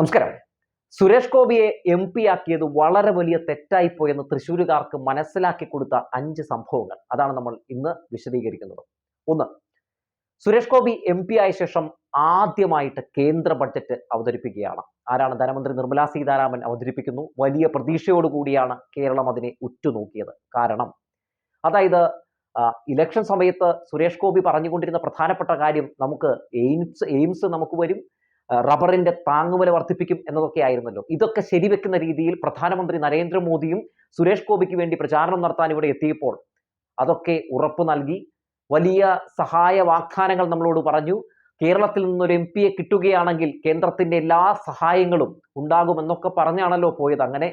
നമസ്കാരം. സുരേഷ് ഗോപിയെ M P ആക്കിയത് വളരെ വലിയ തെറ്റായിപ്പോയെന്ന് തൃശ്ശൂരുകാർക്ക് മനസ്സിലാക്കി കൊടുത്ത അഞ്ച് സംഭവങ്ങൾ. അതാണ് നമ്മൾ ഇന്ന് വിശദീകരിക്കുന്നത്. ഒന്ന് സുരേഷ് ഗോപി എം പി ആയ ശേഷം ആദ്യമായിട്ട് കേന്ദ്ര ബഡ്ജറ്റ് അവതരിപ്പിക്കുകയാണ്. ആരാണ് ധനമന്ത്രി നിർമ്മലാ സീതാരാമൻ അവതരിപ്പിക്കുന്നു? വലിയ പ്രതീക്ഷയോടുകൂടിയാണ് കേരളം അതിനെ ഉറ്റുനോക്കിയത്. കാരണം അതായത് ഇലക്ഷൻ സമയത്ത് സുരേഷ് ഗോപി പറഞ്ഞുകൊണ്ടിരുന്ന പ്രധാനപ്പെട്ട കാര്യം നമുക്ക് എയിംസ് എയിംസ് നമുക്ക് വരും. റബ്ബറിന്റെ താങ്ങുവില വർദ്ധിപ്പിക്കും എന്നതൊക്കെ ആയിരുന്നല്ലോ. ഇതൊക്കെ ശരിവെക്കുന്ന രീതിയിൽ പ്രധാനമന്ത്രി നരേന്ദ്രമോദിയും സുരേഷ് ഗോപിക്ക് വേണ്ടി പ്രചാരണം നടത്താൻ ഇവിടെ എത്തിയപ്പോൾ അതൊക്കെ ഉറപ്പ് നൽകി. വലിയ സഹായ വാഗ്ദാനങ്ങൾ നമ്മളോട് പറഞ്ഞു. കേരളത്തിൽ നിന്നൊരു എം പിയെ കിട്ടുകയാണെങ്കിൽ കേന്ദ്രത്തിന്റെ എല്ലാ സഹായങ്ങളും ഉണ്ടാകുമെന്നൊക്കെ പറഞ്ഞാണല്ലോ പോയത്. അങ്ങനെ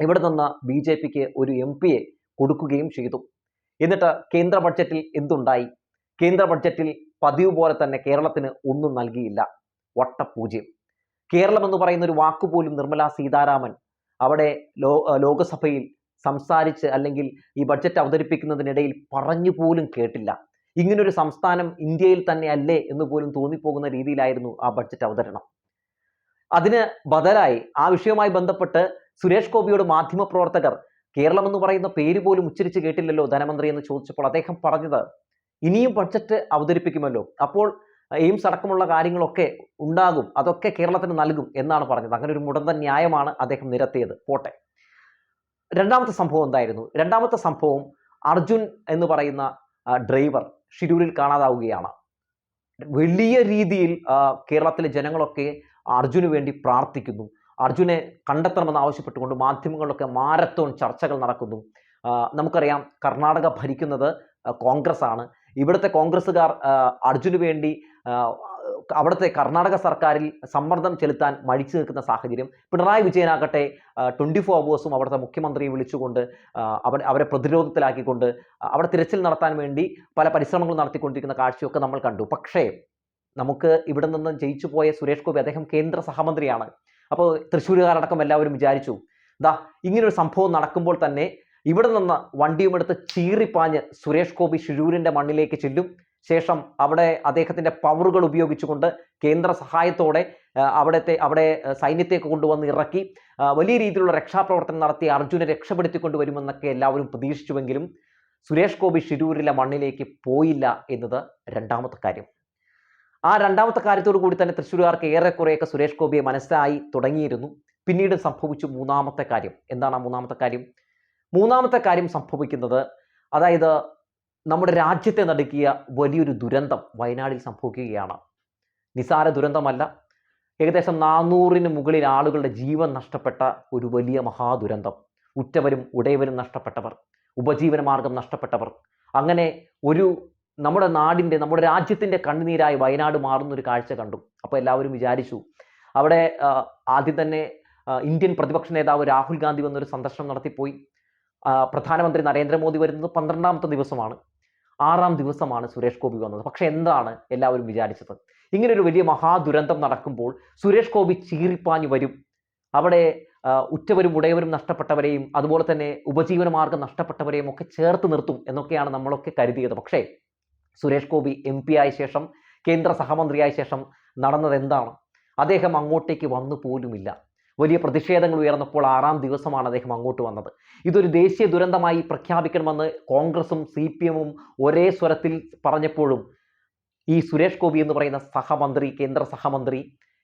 ഇവിടെ നിന്ന് ബി ജെ പിക്ക് ഒരു എം പിയെ കൊടുക്കുകയും ചെയ്തു. എന്നിട്ട് കേന്ദ്ര ബഡ്ജറ്റിൽ എന്തുണ്ടായി? കേന്ദ്ര ബഡ്ജറ്റിൽ പതിവ് പോലെ തന്നെ കേരളത്തിന് ഒന്നും നൽകിയില്ല. വട്ടപൂജ്യം. കേരളം എന്ന് പറയുന്ന ഒരു വാക്കുപോലും നിർമ്മല സീതാരാമൻ അവിടെ ലോ ലോകസഭയിൽ സംസാരിച്ച് അല്ലെങ്കിൽ ഈ ബഡ്ജറ്റ് അവതരിപ്പിക്കുന്നതിനിടയിൽ പറഞ്ഞു പോലും കേട്ടില്ല. ഇങ്ങനൊരു സംസ്ഥാനം ഇന്ത്യയിൽ തന്നെ അല്ലേ എന്ന് പോലും തോന്നിപ്പോകുന്ന രീതിയിലായിരുന്നു ആ ബഡ്ജറ്റ് അവതരണം. അതിന് ബദലായി ആ വിഷയവുമായി ബന്ധപ്പെട്ട് സുരേഷ് ഗോപിയോട് മാധ്യമപ്രവർത്തകർ കേരളം എന്ന് പറയുന്ന പേര് പോലും ഉച്ചരിച്ച് കേട്ടില്ലല്ലോ ധനമന്ത്രി എന്ന് ചോദിച്ചപ്പോൾ അദ്ദേഹം പറഞ്ഞത് ഇനിയും ബഡ്ജറ്റ് അവതരിപ്പിക്കുമല്ലോ. അപ്പോൾ എയിംസ് അടക്കമുള്ള കാര്യങ്ങളൊക്കെ ഉണ്ടാകും. അതൊക്കെ കേരളത്തിന് നൽകും എന്നാണ് പറഞ്ഞത്. അങ്ങനെ ഒരു മുടന്ത ന്യായമാണ് അദ്ദേഹം നിരത്തിയത്. പോട്ടെ. രണ്ടാമത്തെ സംഭവം എന്തായിരുന്നു? രണ്ടാമത്തെ സംഭവം അർജുൻ എന്ന് പറയുന്ന ഡ്രൈവർ ഷിരൂരിൽ കാണാതാവുകയാണ്. വലിയ രീതിയിൽ കേരളത്തിലെ ജനങ്ങളൊക്കെ അർജുന് വേണ്ടി പ്രാർത്ഥിക്കുന്നു. അർജുനെ കണ്ടെത്തണമെന്ന് ആവശ്യപ്പെട്ടുകൊണ്ട് മാധ്യമങ്ങളിലൊക്കെ മാരത്തോൺ ചർച്ചകൾ നടക്കുന്നു. നമുക്കറിയാം കർണാടക ഭരിക്കുന്നത് കോൺഗ്രസ് ആണ് ഇവിടുത്തെ കോൺഗ്രസ്സുകാർ അർജുന് വേണ്ടി അവിടുത്തെ കർണാടക സർക്കാരിൽ സമ്മർദ്ദം ചെലുത്താൻ മടിച്ചു നിൽക്കുന്ന സാഹചര്യം പിണറായി വിജയനാകട്ടെ ട്വന്റി ഫോർ അവേഴ്സും അവിടുത്തെ മുഖ്യമന്ത്രിയെ വിളിച്ചുകൊണ്ട് അവർ അവരെ പ്രതിരോധത്തിലാക്കിക്കൊണ്ട് അവിടെ തിരച്ചിൽ നടത്താൻ വേണ്ടി പല പരിശ്രമങ്ങളും നടത്തിക്കൊണ്ടിരിക്കുന്ന കാഴ്ചയൊക്കെ നമ്മൾ കണ്ടു. പക്ഷേ നമുക്ക് ഇവിടെ നിന്ന് ജയിച്ചു പോയ സുരേഷ് ഗോപി അദ്ദേഹം കേന്ദ്ര സഹമന്ത്രിയാണ്. അപ്പോൾ തൃശ്ശൂരുകാരടക്കം എല്ലാവരും വിചാരിച്ചു ദാ ഇങ്ങനൊരു സംഭവം നടക്കുമ്പോൾ തന്നെ ഇവിടെ നിന്ന് വണ്ടിയുമെടുത്ത് ചീറിപ്പാഞ്ഞ് സുരേഷ് ഗോപി ഷിരൂരിന്റെ മണ്ണിലേക്ക് ചെല്ലും. ശേഷം അവിടെ അദ്ദേഹത്തിന്റെ പവറുകൾ ഉപയോഗിച്ചുകൊണ്ട് കേന്ദ്ര സഹായത്തോടെ അവിടത്തെ അവിടെ സൈന്യത്തെ കൊണ്ടുവന്ന് ഇറക്കി. വലിയ രീതിയിലുള്ള രക്ഷാപ്രവർത്തനം നടത്തി അർജുനെ രക്ഷപ്പെടുത്തിക്കൊണ്ടുവരുമെന്നൊക്കെ എല്ലാവരും പ്രതീക്ഷിച്ചുവെങ്കിലും സുരേഷ് ഗോപി ഷിരൂരിലെ മണ്ണിലേക്ക് പോയില്ല എന്നത് രണ്ടാമത്തെ കാര്യം. ആ രണ്ടാമത്തെ കാര്യത്തോടു കൂടി തന്നെ തൃശ്ശൂരുകാർക്ക് ഏറെക്കുറെയൊക്കെ സുരേഷ് ഗോപിയെ മനസ്സിലായി തുടങ്ങിയിരുന്നു. പിന്നീട് സംഭവിച്ചു മൂന്നാമത്തെ കാര്യം. എന്താണ് ആ മൂന്നാമത്തെ കാര്യം? മൂന്നാമത്തെ കാര്യം സംഭവിക്കുന്നത് അതായത് നമ്മുടെ രാജ്യത്തെ നടുക്കിയ വലിയൊരു ദുരന്തം വയനാടിൽ സംഭവിക്കുകയാണ്. നിസാര ദുരന്തമല്ല. ഏകദേശം നാനൂറിന് മുകളിൽ ആളുകളുടെ ജീവൻ നഷ്ടപ്പെട്ട ഒരു വലിയ മഹാദുരന്തം. ഉറ്റവരും ഉടയവരും നഷ്ടപ്പെട്ടവർ ഉപജീവന മാർഗം നഷ്ടപ്പെട്ടവർ. അങ്ങനെ ഒരു നമ്മുടെ നാടിന്റെ നമ്മുടെ രാജ്യത്തിന്റെ കണ്ണുനീരായി വയനാട് മാറുന്നൊരു കാഴ്ച കണ്ടു. അപ്പോൾ എല്ലാവരും വിചാരിച്ചു അവിടെ ആദ്യം തന്നെ ഇന്ത്യൻ പ്രതിപക്ഷ നേതാവ് രാഹുൽ ഗാന്ധി വന്നൊരു സന്ദർശനം നടത്തിപ്പോയി. പ്രധാനമന്ത്രി നരേന്ദ്രമോദി വരുന്നത് പന്ത്രണ്ടാമത്തെ ദിവസമാണ്. ആറാം ദിവസമാണ് സുരേഷ് ഗോപി വന്നത്. പക്ഷെ എന്താണ് എല്ലാവരും വിചാരിച്ചത്? ഇങ്ങനെ ഒരു വലിയ മഹാദുരന്തം നടക്കുമ്പോൾ സുരേഷ് ഗോപി ചീറിപ്പാഞ്ഞു വരും. അവിടെ ഉറ്റവരും ഉടയവരും നഷ്ടപ്പെട്ടവരെയും അതുപോലെ തന്നെ ഉപജീവനമാർഗം നഷ്ടപ്പെട്ടവരെയും ഒക്കെ ചേർത്ത് നിർത്തും എന്നൊക്കെയാണ് നമ്മളൊക്കെ കരുതിയത്. പക്ഷേ സുരേഷ് ഗോപി എം പി ആയ ശേഷം കേന്ദ്ര സഹമന്ത്രിയായ ശേഷം നടന്നത് എന്താണ്? അദ്ദേഹം അങ്ങോട്ടേക്ക് വന്നു പോലുമില്ല വലിയ പ്രതിഷേധങ്ങൾ ഉയർന്നപ്പോൾ ആറാം ദിവസമാണ് അദ്ദേഹം അങ്ങോട്ട് വന്നത്. ഇതൊരു ദേശീയ ദുരന്തമായി പ്രഖ്യാപിക്കണമെന്ന് കോൺഗ്രസും സി പി എമ്മും ഒരേ സ്വരത്തിൽ പറഞ്ഞപ്പോഴും ഈ സുരേഷ് ഗോപി എന്ന് പറയുന്ന സഹമന്ത്രി കേന്ദ്ര സഹമന്ത്രി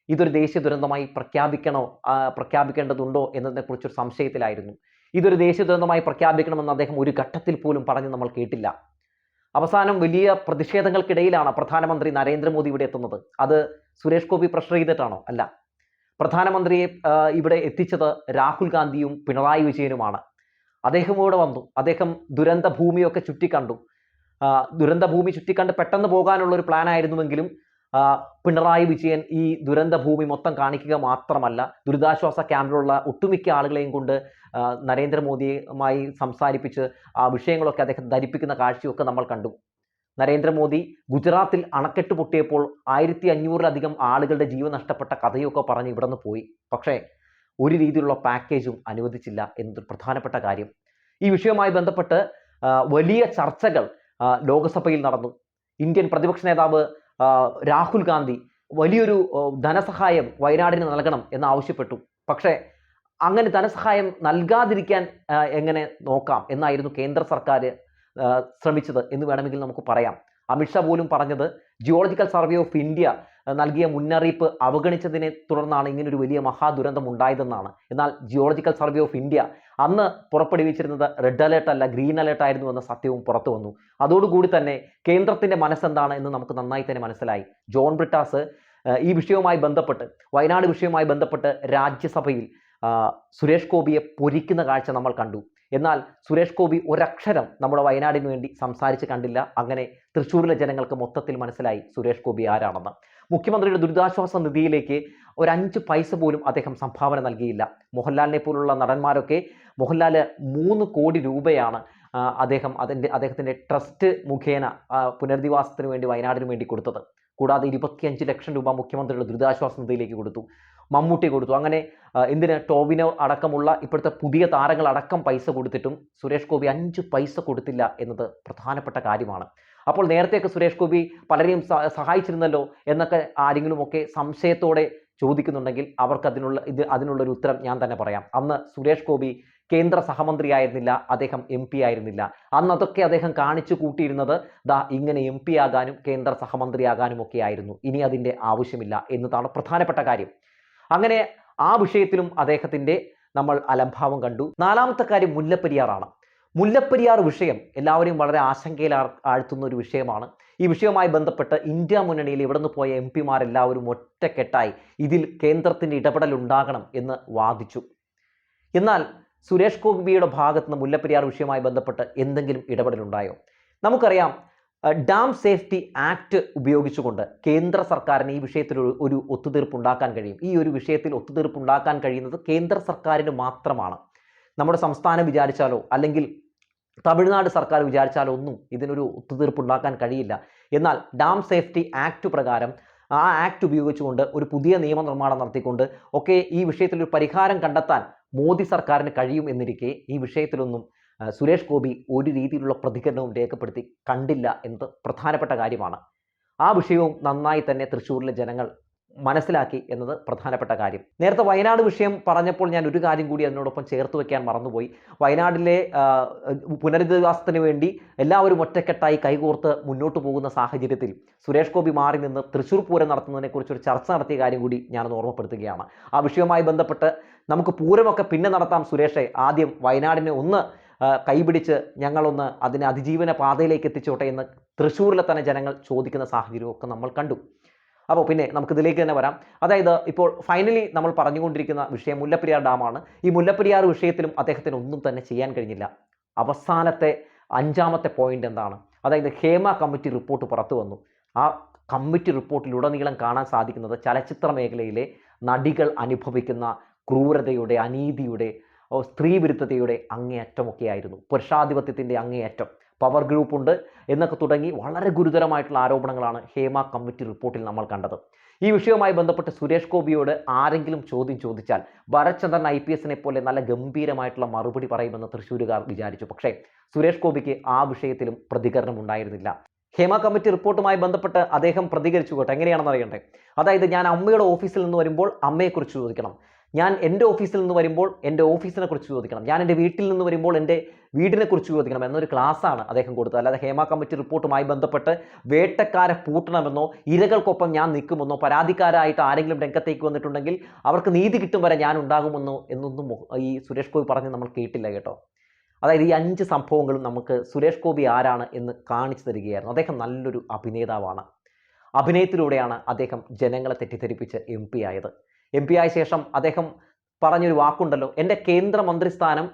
ഇതൊരു ദേശീയ ദുരന്തമായി പ്രഖ്യാപിക്കണോ പ്രഖ്യാപിക്കേണ്ടതുണ്ടോ എന്നതിനെക്കുറിച്ചൊരു സംശയത്തിലായിരുന്നു. ഇതൊരു ദേശീയ ദുരന്തമായി പ്രഖ്യാപിക്കണമെന്ന് അദ്ദേഹം ഒരു ഘട്ടത്തിൽ പോലും പറഞ്ഞ് നമ്മൾ കേട്ടില്ല. അവസാനം വലിയ പ്രതിഷേധങ്ങൾക്കിടയിലാണ് പ്രധാനമന്ത്രി നരേന്ദ്രമോദി ഇവിടെ എത്തുന്നത്. അത് സുരേഷ് ഗോപി പ്രഷർ ചെയ്തിട്ടാണോ? അല്ല. പ്രധാനമന്ത്രിയെ ഇവിടെ എത്തിച്ചത് രാഹുൽ ഗാന്ധിയും പിണറായി വിജയനുമാണ്. അദ്ദേഹം ഇവിടെ വന്നു. അദ്ദേഹം ദുരന്ത ഭൂമിയൊക്കെ ചുറ്റിക്കണ്ടു. ദുരന്ത ഭൂമി ചുറ്റിക്കണ്ട് പെട്ടെന്ന് പോകാനുള്ള ഒരു പ്ലാൻ ആയിരുന്നുവെങ്കിലും പിണറായി വിജയൻ ഈ ദുരന്ത ഭൂമി മൊത്തം കാണിക്കുക മാത്രമല്ല ദുരിതാശ്വാസ ക്യാമ്പിലുള്ള ഒട്ടുമിക്ക ആളുകളെയും കൊണ്ട് നരേന്ദ്രമോദിയുമായി സംസാരിപ്പിച്ച് ആ വിഷയങ്ങളൊക്കെ അദ്ദേഹം ധരിപ്പിക്കുന്ന കാഴ്ചയൊക്കെ നമ്മൾ കണ്ടു. നരേന്ദ്രമോദി ഗുജറാത്തിൽ അണക്കെട്ട് പൊട്ടിയപ്പോൾ ആയിരത്തി അഞ്ഞൂറിലധികം ആളുകളുടെ ജീവൻ നഷ്ടപ്പെട്ട കഥയൊക്കെ പറഞ്ഞ് ഇവിടെ നിന്ന് പോയി. പക്ഷേ ഒരു രീതിയിലുള്ള പാക്കേജും അനുവദിച്ചില്ല എന്നൊരു പ്രധാനപ്പെട്ട കാര്യം. ഈ വിഷയവുമായി ബന്ധപ്പെട്ട് വലിയ ചർച്ചകൾ ലോകസഭയിൽ നടന്നു. ഇന്ത്യൻ പ്രതിപക്ഷ നേതാവ് രാഹുൽ ഗാന്ധി വലിയൊരു ധനസഹായം വയനാടിന് നൽകണം എന്ന് ആവശ്യപ്പെട്ടു. പക്ഷേ അങ്ങനെ ധനസഹായം നൽകാതിരിക്കാൻ എങ്ങനെ നോക്കാം എന്നായിരുന്നു കേന്ദ്ര സർക്കാർ ശ്രമിച്ചത് എന്ന് വേണമെങ്കിൽ നമുക്ക് പറയാം. അമിത്ഷാ പോലും പറഞ്ഞത് ജിയോളജിക്കൽ സർവേ ഓഫ് ഇന്ത്യ നൽകിയ മുന്നറിയിപ്പ് അവഗണിച്ചതിനെ തുടർന്നാണ് ഇങ്ങനൊരു വലിയ മഹാദുരന്തം ഉണ്ടായതെന്നാണ്. എന്നാൽ ജിയോളജിക്കൽ സർവേ ഓഫ് ഇന്ത്യ അന്ന് പുറപ്പെടുവിച്ചിരുന്നത് റെഡ് അലേർട്ട് അല്ല ഗ്രീൻ അലേർട്ട് ആയിരുന്നു എന്ന സത്യവും പുറത്തു വന്നു. അതോടുകൂടി തന്നെ കേന്ദ്രത്തിന്റെ മനസ്സെന്താണ് എന്ന് നമുക്ക് നന്നായി തന്നെ മനസ്സിലായി. ജോൺ ബ്രിട്ടാസ് ഈ വിഷയവുമായി ബന്ധപ്പെട്ട് വയനാട് വിഷയവുമായി ബന്ധപ്പെട്ട് രാജ്യസഭയിൽ സുരേഷ് ഗോപിയെ പൊരിക്കുന്ന കാഴ്ച നമ്മൾ കണ്ടു. എന്നാൽ സുരേഷ് ഗോപി ഒരക്ഷരം നമ്മുടെ വയനാടിന് വേണ്ടി സംസാരിച്ച് കണ്ടില്ല. അങ്ങനെ തൃശ്ശൂരിലെ ജനങ്ങൾക്ക് മൊത്തത്തിൽ മനസ്സിലായി സുരേഷ് ഗോപി ആരാണെന്ന്. മുഖ്യമന്ത്രിയുടെ ദുരിതാശ്വാസ നിധിയിലേക്ക് ഒരു അഞ്ച് പൈസ പോലും അദ്ദേഹം സംഭാവന നൽകിയില്ല. മോഹൻലാലിനെ പോലുള്ള നടന്മാരൊക്കെ മോഹൻലാൽ മൂന്ന് കോടി രൂപയാണ് അദ്ദേഹം അതിന്റെ അദ്ദേഹത്തിന്റെ ട്രസ്റ്റ് മുഖേന പുനരധിവാസത്തിന് വേണ്ടി വയനാടിന് വേണ്ടി കൊടുത്തത്. കൂടാതെ ഇരുപത്തിയഞ്ച് ലക്ഷം രൂപ മുഖ്യമന്ത്രിയുടെ ദുരിതാശ്വാസ നിധിയിലേക്ക് കൊടുത്തു. മമ്മൂട്ടി കൊടുത്തു. അങ്ങനെ എന്തിന്? ടോവിനോ അടക്കമുള്ള ഇപ്പോഴത്തെ പുതിയ താരങ്ങൾ അടക്കം പൈസ കൊടുത്തിട്ടും സുരേഷ് ഗോപി അഞ്ച് പൈസ കൊടുത്തില്ല എന്നത് പ്രധാനപ്പെട്ട കാര്യമാണ്. അപ്പോൾ നേരത്തെയൊക്കെ സുരേഷ് ഗോപി പലരെയും സഹായിച്ചിരുന്നല്ലോ എന്നൊക്കെ ആരെങ്കിലുമൊക്കെ സംശയത്തോടെ ചോദിക്കുന്നുണ്ടെങ്കിൽ അവർക്ക് അതിനുള്ള ഇത് അതിനുള്ളൊരു ഉത്തരം ഞാൻ തന്നെ പറയാം. അന്ന് സുരേഷ് ഗോപി കേന്ദ്ര സഹമന്ത്രിയായിരുന്നില്ല അദ്ദേഹം എം പി ആയിരുന്നില്ല. അന്ന് അതൊക്കെ അദ്ദേഹം കാണിച്ചു കൂട്ടിയിരുന്നത് ദാ ഇങ്ങനെ എം പി ആകാനും കേന്ദ്ര സഹമന്ത്രിയാകാനും ഒക്കെ ആയിരുന്നു. ഇനി അതിന്റെ ആവശ്യമില്ല എന്നതാണ് പ്രധാനപ്പെട്ട കാര്യം. അങ്ങനെ ആ വിഷയത്തിലും അദ്ദേഹത്തിന്റെ നമ്മൾ അലംഭാവം കണ്ടു. നാലാമത്തെ കാര്യം മുല്ലപ്പെരിയാറാണ്. മുല്ലപ്പെരിയാർ വിഷയം എല്ലാവരെയും വളരെ ആശങ്കയിൽ ആഴ്ത്തുന്ന ഒരു വിഷയമാണ്. ഈ വിഷയവുമായി ബന്ധപ്പെട്ട് ഇന്ത്യ മുന്നണിയിൽ ഇവിടെ നിന്ന് പോയ എം പിമാരെല്ലാവരും ഒറ്റക്കെട്ടായി ഇതിൽ കേന്ദ്രത്തിന്റെ ഇടപെടൽ ഉണ്ടാകണം എന്ന് വാദിച്ചു. എന്നാൽ സുരേഷ് ഗോപിയുടെ ഭാഗത്ത് നിന്ന് മുല്ലപ്പെരിയാർ വിഷയവുമായി ബന്ധപ്പെട്ട് എന്തെങ്കിലും ഇടപെടലുണ്ടായോ? നമുക്കറിയാം ഡാം സേഫ്റ്റി ആക്ട് ഉപയോഗിച്ചുകൊണ്ട് കേന്ദ്ര സർക്കാരിന് ഈ വിഷയത്തിൽ ഒരു- ഒത്തുതീർപ്പുണ്ടാക്കാൻ കഴിയും. ഈ ഒരു വിഷയത്തിൽ ഒത്തുതീർപ്പ് ഉണ്ടാക്കാൻ കഴിയുന്നത് കേന്ദ്ര സർക്കാരിന് മാത്രമാണ്. നമ്മുടെ സംസ്ഥാനം വിചാരിച്ചാലോ അല്ലെങ്കിൽ തമിഴ്നാട് സർക്കാർ വിചാരിച്ചാലോ ഒന്നും ഇതിനൊരു ഒത്തുതീർപ്പ് ഉണ്ടാക്കാൻ കഴിയില്ല. എന്നാൽ ഡാം സേഫ്റ്റി ആക്ട് പ്രകാരം ആ ആക്ട് ഉപയോഗിച്ചുകൊണ്ട് ഒരു പുതിയ നിയമനിർമ്മാണം നടത്തിക്കൊണ്ട് ഒക്കെ ഈ വിഷയത്തിൽ ഒരു പരിഹാരം കണ്ടെത്താൻ മോദി സർക്കാരിന് കഴിയും എന്നിരിക്കെ ഈ വിഷയത്തിലൊന്നും സുരേഷ് ഗോപി ഒരു രീതിയിലുള്ള പ്രതികരണവും രേഖപ്പെടുത്തി കണ്ടില്ല എന്നത് പ്രധാനപ്പെട്ട കാര്യമാണ്. ആ വിഷയവും നന്നായി തന്നെ തൃശ്ശൂരിലെ ജനങ്ങൾ മനസ്സിലാക്കി എന്നത് പ്രധാനപ്പെട്ട കാര്യം. നേരത്തെ വയനാട് വിഷയം പറഞ്ഞപ്പോൾ ഞാൻ ഒരു കാര്യം കൂടി അതിനോടൊപ്പം ചേർത്ത് വെക്കാൻ മറന്നുപോയി. വയനാട്ടിലെ പുനരധിവാസത്തിന് വേണ്ടി എല്ലാവരും ഒറ്റക്കെട്ടായി കൈകോർത്ത് മുന്നോട്ട് പോകുന്ന സാഹചര്യത്തിൽ സുരേഷ് ഗോപി മാറി നിന്ന് തൃശ്ശൂർ പൂരം നടത്തുന്നതിനെക്കുറിച്ച് ഒരു ചർച്ച നടത്തിയ കാര്യം കൂടി ഞാനൊന്ന് ഓർമ്മപ്പെടുത്തുകയാണ്. ആ വിഷയവുമായി ബന്ധപ്പെട്ട് നമുക്ക് പൂരമൊക്കെ പിന്നെ നടത്താം സുരേഷെ. ആദ്യം വയനാടിനെ ഒന്ന് കൈപിടിച്ച് ഞങ്ങളൊന്ന് അതിനെ അതിജീവന പാതയിലേക്ക് എത്തിച്ചോട്ടെ എന്ന് തൃശ്ശൂരിലെ തന്നെ ജനങ്ങൾ ചോദിക്കുന്ന സാഹചര്യമൊക്കെ നമ്മൾ കണ്ടു. അപ്പോൾ പിന്നെ നമുക്ക് ഇതിലേക്ക് തന്നെ വരാം. അതായത് ഇപ്പോൾ ഫൈനലി നമ്മൾ പറഞ്ഞുകൊണ്ടിരിക്കുന്ന വിഷയം മുല്ലപ്പെരിയാർ ഡാമാണ്. ഈ മുല്ലപ്പെരിയാർ വിഷയത്തിലും അദ്ദേഹത്തിന് ഒന്നും തന്നെ ചെയ്യാൻ കഴിഞ്ഞില്ല. അവസാനത്തെ അഞ്ചാമത്തെ പോയിന്റ് എന്താണ്? അതായത് ഹേമ കമ്മിറ്റി റിപ്പോർട്ട് പുറത്തു വന്നു. ആ കമ്മിറ്റി റിപ്പോർട്ടിലുടനീളം കാണാൻ സാധിക്കുന്നത് ചലച്ചിത്ര മേഖലയിലെ നടികൾ അനുഭവിക്കുന്ന ക്രൂരതയുടെ അനീതിയുടെ ഓ, അങ്ങേയറ്റമൊക്കെ അങ്ങേയറ്റമൊക്കെയായിരുന്നു. പുരുഷാധിപത്യത്തിന്റെ അങ്ങേയറ്റം. പവർ ഗ്രൂപ്പ് ഉണ്ട് എന്നൊക്കെ തുടങ്ങി വളരെ ഗുരുതരമായിട്ടുള്ള ആരോപണങ്ങളാണ് ഹേമ കമ്മിറ്റി റിപ്പോർട്ടിൽ നമ്മൾ കണ്ടത്. ഈ വിഷയവുമായി ബന്ധപ്പെട്ട് സുരേഷ് ഗോപിയോട് ആരെങ്കിലും ചോദ്യം ചോദിച്ചാൽ ഭരത്ചന്ദ്രൻ ഐ പി എസിനെ പോലെ നല്ല ഗംഭീരമായിട്ടുള്ള മറുപടി പറയുമെന്ന് തൃശ്ശൂരുകാർ വിചാരിച്ചു. പക്ഷേ സുരേഷ് ഗോപിക്ക് ആ വിഷയത്തിലും പ്രതികരണം ഉണ്ടായിരുന്നില്ല. ഹേമ കമ്മിറ്റി റിപ്പോർട്ടുമായി ബന്ധപ്പെട്ട് അദ്ദേഹം പ്രതികരിച്ചു. കേട്ടോ എങ്ങനെയാണെന്ന് അറിയണ്ടേ? അതായത് ഞാൻ അമ്മയുടെ ഓഫീസിൽ നിന്ന് വരുമ്പോൾ അമ്മയെക്കുറിച്ച് ചോദിക്കണം. ഞാൻ എന്റെ ഓഫീസിൽ നിന്ന് വരുമ്പോൾ എന്റെ ഓഫീസിനെ കുറിച്ച് ചോദിക്കണം. ഞാൻ എന്റെ വീട്ടിൽ നിന്ന് വരുമ്പോൾ എന്റെ വീടിനെ കുറിച്ച് ചോദിക്കണം എന്നൊരു ക്ലാസ്സാണ് അദ്ദേഹം കൊടുത്തത്. അല്ലാതെ ഹേമ കമ്മിറ്റി റിപ്പോർട്ടുമായി ബന്ധപ്പെട്ട് വേട്ടക്കാരെ പൂട്ടണമെന്നോ ഇരകൾക്കൊപ്പം ഞാൻ നിൽക്കുമെന്നോ പരാതിക്കാരായിട്ട് ആരെങ്കിലും രംഗത്തേക്ക് വന്നിട്ടുണ്ടെങ്കിൽ അവർക്ക് നീതി കിട്ടും വരെ ഞാൻ ഉണ്ടാകുമെന്നോ എന്നൊന്നും ഈ സുരേഷ് ഗോപി പറഞ്ഞ് നമ്മൾ കേട്ടില്ല കേട്ടോ. അതായത് ഈ അഞ്ച് സംഭവങ്ങളും നമുക്ക് സുരേഷ് ഗോപി ആരാണ് എന്ന് കാണിച്ചു തരികയായിരുന്നു. അദ്ദേഹം നല്ലൊരു അഭിനേതാവാണ്. അഭിനയത്തിലൂടെയാണ് അദ്ദേഹം ജനങ്ങളെ തെറ്റിദ്ധരിപ്പിച്ച് എം പി ആയത്. എം പി ആയ ശേഷം അദ്ദേഹം പറഞ്ഞൊരു വാക്കുണ്ടല്ലോ എന്റെ കേന്ദ്രമന്ത്രി സ്ഥാനം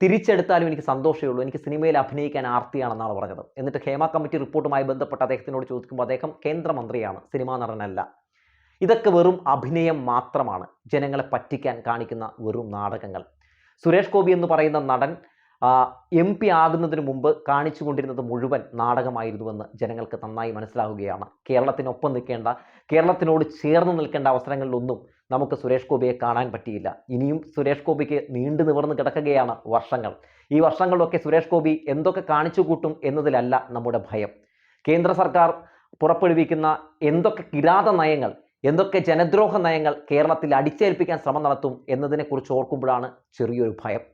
തിരിച്ചെടുത്താലും എനിക്ക് സന്തോഷമേ ഉള്ളൂ. എനിക്ക് സിനിമയിൽ അഭിനയിക്കാൻ ആർത്തിയാണെന്നാണ് പറഞ്ഞത്. എന്നിട്ട് ഹേമ കമ്മിറ്റി റിപ്പോർട്ടുമായി ബന്ധപ്പെട്ട് അദ്ദേഹത്തിനോട് ചോദിക്കുമ്പോൾ അദ്ദേഹം കേന്ദ്രമന്ത്രിയാണ് സിനിമാ നടനല്ല. ഇതൊക്കെ വെറും അഭിനയം മാത്രമാണ്. ജനങ്ങളെ പറ്റിക്കാൻ കാണിക്കുന്ന വെറും നാടകങ്ങൾ. സുരേഷ് ഗോപി എന്ന് പറയുന്ന നടൻ എം പി ആകുന്നതിന് മുമ്പ് കാണിച്ചുകൊണ്ടിരുന്നത് മുഴുവൻ നാടകമായിരുന്നുവെന്ന് ജനങ്ങൾക്ക് നന്നായി മനസ്സിലാവുകയാണ്. കേരളത്തിനൊപ്പം നിൽക്കേണ്ട കേരളത്തിനോട് ചേർന്ന് നിൽക്കേണ്ട അവസരങ്ങളിലൊന്നും നമുക്ക് സുരേഷ് ഗോപിയെ കാണാൻ പറ്റിയില്ല. ഇനിയും സുരേഷ് ഗോപിക്ക് നീണ്ടു നിവർന്ന് കിടക്കുകയാണ് വർഷങ്ങൾ. ഈ വർഷങ്ങളിലൊക്കെ സുരേഷ് ഗോപി എന്തൊക്കെ കാണിച്ചു കൂട്ടും എന്നതിലല്ല നമ്മുടെ ഭയം. കേന്ദ്ര സർക്കാർ പുറപ്പെടുവിക്കുന്ന എന്തൊക്കെ കിരാത നയങ്ങൾ എന്തൊക്കെ ജനദ്രോഹ നയങ്ങൾ കേരളത്തിൽ അടിച്ചേൽപ്പിക്കാൻ ശ്രമം നടത്തും എന്നതിനെക്കുറിച്ച് ഓർക്കുമ്പോഴാണ് ചെറിയൊരു ഭയം.